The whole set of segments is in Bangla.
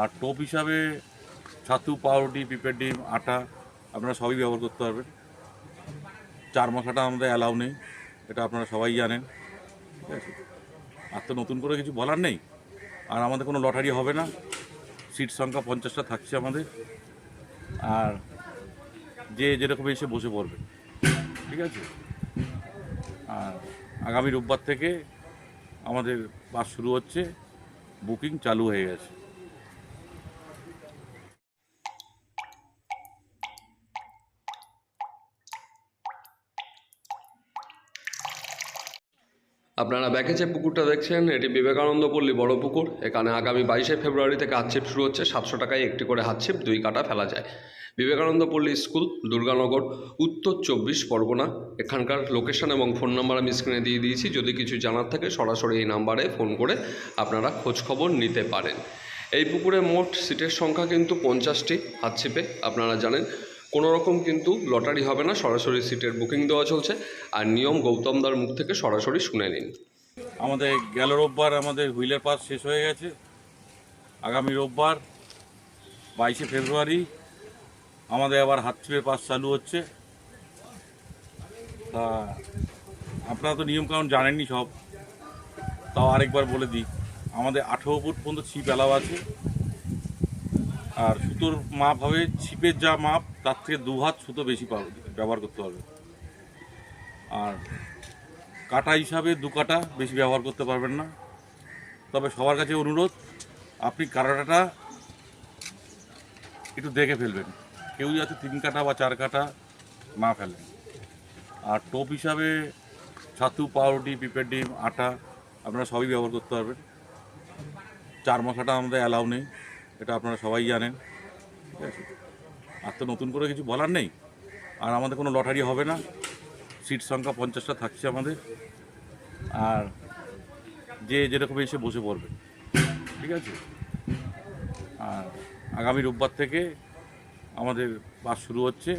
আর টোপ হিসাবে ছাতু, পাউরুটি পিঁপের ডিম, আটা আপনারা সবই ব্যবহার করতে পারবেন। চার মশলাটা আমাদের অ্যালাউ নেই, এটা আপনারা সবাই জানেন। ঠিক আছে? আর তো নতুন করে কিছু বলার নেই? আর আমাদের কোনো লটারি হবে না, সিট সংখ্যা পঞ্চাশটা থাকছে আমাদের। আর যে যেরকম এসে বসে পড়বে, ঠিক আছে? আর আগামী রোববার থেকে আমাদের বাস শুরু হচ্ছে, বুকিং চালু হয়ে গেছে। আপনারা ব্যাকে যে পুকুরটা দেখছেন? এটি বিবেকানন্দ পল্লী বড় পুকুর। এখানে আগামী বাইশে ফেব্রুয়ারি থেকে হাতছিপ শুরু হচ্ছে। সাতশো টাকায় একটি করে হাতছিপ দুই কাটা ফেলা যায়। বিবেকানন্দ পল্লী স্কুল, দুর্গানগর, উত্তর চব্বিশ পরগনা। এখানকার লোকেশন এবং ফোন নাম্বার আমি স্ক্রিনে দিয়ে দিয়েছি। যদি কিছু জানার থাকে, সরাসরি এই নাম্বারে ফোন করে আপনারা খোঁজখবর নিতে পারেন। এই পুকুরে মোট সিটের সংখ্যা কিন্তু পঞ্চাশটি হাতছিপে আপনারা জানেন। কোনো রকম কিন্তু লটারি হবে না, সরাসরি সিটের বুকিং দেওয়া চলছে। আর নিয়ম গৌতমদার মুখ থেকে সরাসরি শুনে নিন। আমাদের গেল রোববার আমাদের হুইলের পাস শেষ হয়ে গেছে। আগামী রোববার, বাইশে ফেব্রুয়ারি, আমাদের আবার হাতছিপের পাস চালু হচ্ছে। তা আপনারা তো নিয়মকানুন জানেননি সব। তাও আরেকবার বলে দিই, আমাদের আঠেরো ফুট পর্যন্ত ছিপ অ্যালাউ আছে। আর সুতোর মাপ হবে, ছিপের যা মাপ, তার থেকে দু হাত সুতো বেশি ব্যবহার করতে হবে আর কাটা হিসাবে দু কাটা বেশি ব্যবহার করতে পারবেন না। তবে সবার কাছে অনুরোধ, আপনি কাটাটা একটু দেখে ফেলবেন। কেউ যাতে তিন কাটা বা চার কাটা না ফেলেন আর টোপ হিসাবে ছাতু, পাউরুটি পিঁপের ডিম, আটা আপনারা সবই ব্যবহার করতে পারবেন। চার মশলাটা আমাদের অ্যালাউ নেই। এটা আপনারা সবাই জানেন। ঠিক আছে? আর তো নতুন করে কিছু বলার নেই। আর আমাদের কোনো লটারি হবে না। সিট সংখ্যা পঞ্চাশটা থাকছে আমাদের। আর যে যেরকম এসে বসে পড়বে। ঠিক আছে? আর আগামী রোববার থেকে আমাদের বাস শুরু হচ্ছে।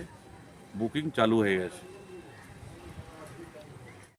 বুকিং চালু হয়ে গেছে।